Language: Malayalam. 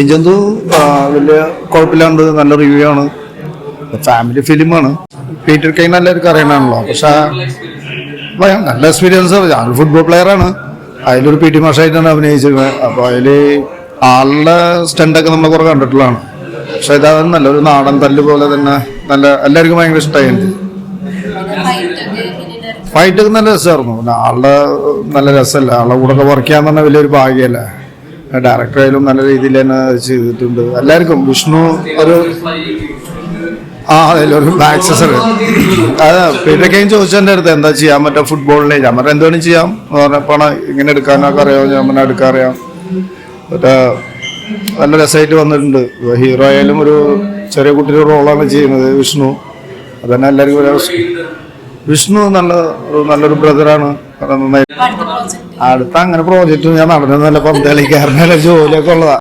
ഇന്ത്യൻ ചന്തു വലിയ കുഴപ്പമില്ലാണ്ട് നല്ല റിവ്യൂ ആണ്. ഫാമിലി ഫിലിമാണ് പീറ്റർ കൈൻ എല്ലാവർക്കും അറിയണമല്ലോ പക്ഷേ നല്ല എക്സ്പീരിയൻസ് ഞാൻ ഫുട്ബോൾ പ്ലെയറാണ് അതിലൊരു പി ടി മാഷായിട്ടാണ് അഭിനയിച്ചിരുന്നത്. അപ്പോൾ അതിൽ ആളുടെ സ്റ്റണ്ടൊക്കെ നമ്മൾ കുറേ കണ്ടിട്ടുള്ളതാണ്. പക്ഷെ ഇതാ നല്ലൊരു നാടൻ തല്ല് പോലെ തന്നെ നല്ല എല്ലാവർക്കും ഭയങ്കര ഇഷ്ടമായിരുന്നു ഫൈറ്റ് ഒക്കെ നല്ല രസമായിരുന്നു. പിന്നെ ആളുടെ നല്ല രസമല്ല. ആളുടെ കൂടെ ഒക്കെ വർക്ക് ചെയ്യാൻ തന്നെ വലിയൊരു ഭാഗ്യമല്ലേ. ഡയറക്ടർ ആയാലും നല്ല രീതിയിൽ തന്നെ ചെയ്തിട്ടുണ്ട്. എല്ലാവർക്കും വിഷ്ണു ഒരു ആ അതെ ഒരു ആക്സസർ അത് പീറ്റർ ചോദിച്ചതിന്റെ ചോദിച്ചു അടുത്ത് എന്താ ചെയ്യാൻ പറ്റുക ഫുട്ബോളിനെ ഞാൻ പറഞ്ഞ എന്തുവേണം ചെയ്യാം? എന്ന് പറഞ്ഞപ്പോൾ ഇങ്ങനെ എടുക്കാനൊക്കെ അറിയാം ഞാൻ പറഞ്ഞാൽ എടുക്കാൻ അറിയാം. മറ്റേ നല്ല രസമായിട്ട് വന്നിട്ടുണ്ട്. ഹീറോ ആയാലും ഒരു ചെറിയ കുട്ടിയുടെ റോളാണ് ചെയ്യുന്നത് വിഷ്ണു. അതന്നെ എല്ലാവർക്കും വിഷ്ണു നല്ല നല്ലൊരു ബ്രദറാണ് അടുത്ത അങ്ങനെ പ്രോജക്റ്റ് ഞാൻ നടന്നല്ല പന്തളിക്കാരനല്ല ജോലിയൊക്കെ ഉള്ളതാ.